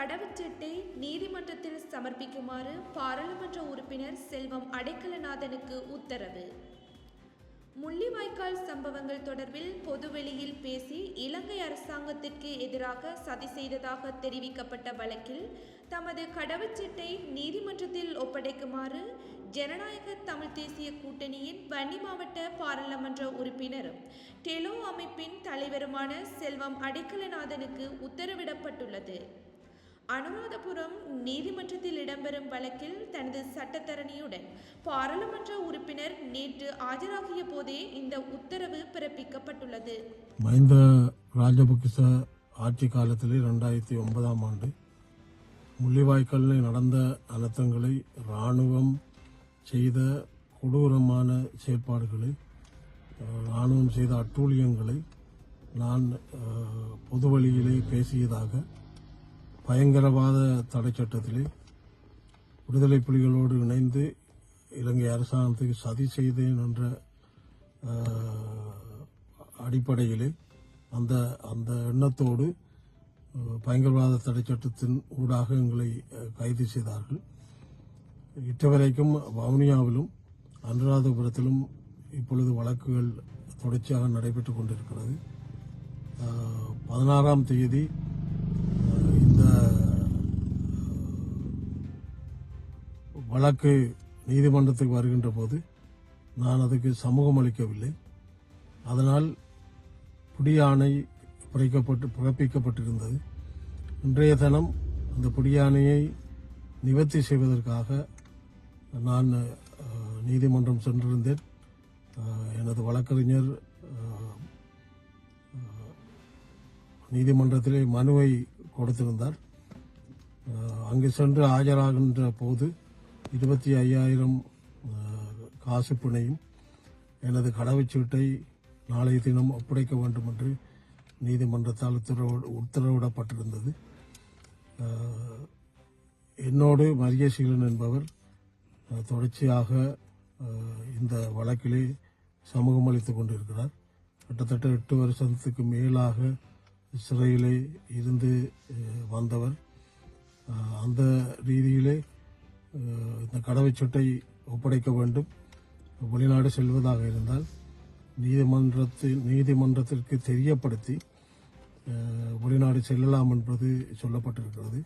கடவுச்சீட்டை நீதிமன்றத்தில் சமர்ப்பிக்குமாறு பாராளுமன்ற உறுப்பினர் செல்வம் அடைக்கலநாதனுக்கு உத்தரவு. முள்ளிவாய்க்கால் சம்பவங்கள் தொடர்பில் பொதுவெளியில் பேசி இலங்கை அரசாங்கத்திற்கு எதிராக சதி செய்ததாக தெரிவிக்கப்பட்ட வழக்கில் தமது கடவுச்சீட்டை நீதிமன்றத்தில் ஒப்படைக்குமாறு ஜனநாயக தமிழ் தேசிய கூட்டணியின் வன்னி மாவட்ட பாராளுமன்ற உறுப்பினரும் டெலோ அமைப்பின் தலைவருமான செல்வம் அடைக்கலநாதனுக்கு உத்தரவிடப்பட்டுள்ளது. அனுராதபுரம் நீதிமன்றத்தில் இடம்பெறும் வழக்கில் தனது சட்டத்தரணியுடன் பாராளுமன்ற உறுப்பினர் நேற்று ஆஜராகிய போதே இந்த உத்தரவு பிறப்பிக்கப்பட்டுள்ளது. மஹிந்த ராஜபக்ச ஆட்சி காலத்தில் ரெண்டாயிரத்தி ஒன்பதாம் ஆண்டு முள்ளிவாய்க்காலில் நடந்த அனர்த்தங்களை இராணுவம் செய்த கொடூரமான செயற்பாடுகளை இராணுவம் செய்த அட்டூழியங்களை நான் பொது வழியிலே பேசியதாக பயங்கரவாத தடை சட்டத்திலே விடுதலை புலிகளோடு இணைந்து இலங்கை அரசாங்கத்துக்கு சதி செய்தேன் என்ற அடிப்படையிலே அந்த அந்த எண்ணத்தோடு பயங்கரவாத தடை சட்டத்தின் ஊடாக எங்களை கைது செய்தார்கள். இட்டவரைக்கும் வவுனியாவிலும் அனுராதபுரத்திலும் இப்பொழுது வழக்குகள் தொடர்ச்சியாக நடைபெற்று கொண்டிருக்கிறது. பதினாறாம் தேதி வழக்கு நீதிமன்றத்துக்கு வருகின்ற போது நான் அதுக்கு சமூகம் அளிக்கவில்லை. அதனால் புடியானை பிறக்கப்பட்டு பிறப்பிக்கப்பட்டிருந்தது. இன்றைய தினம் அந்த புடியானையை நிவர்த்தி செய்வதற்காக நான் நீதிமன்றம் சென்றிருந்தேன். எனது வழக்கறிஞர் நீதிமன்றத்திலே மனுவை கொடுத்திருந்தார். அங்கு சென்று ஆஜராகின்ற போது இருபத்தி ஐயாயிரம் காசு பிணையும். எனது கடவுச்சீட்டை நாளைய தினம் ஒப்படைக்க வேண்டும் என்று நீதிமன்றத்தால் உத்தரவு உத்தரவிடப்பட்டிருந்தது. என்னோடு மரியசீலன் என்பவர் தொடர்ச்சியாக இந்த வழக்கிலே சமூகம் அளித்துக் கொண்டிருக்கிறார். கிட்டத்தட்ட எட்டு வருஷத்துக்கு மேலாக சிறையிலே இருந்து வந்தவர். அந்த ரீதியிலே கடவை சொட்டை ஒப்படைக்க வேண்டும். வெளிநாடு செல்வதாக இருந்தால் நீதிமன்றத்தில் நீதிமன்றத்திற்கு தெரியப்படுத்தி வெளிநாடு செல்லலாம் என்பது சொல்லப்பட்டிருக்கிறது.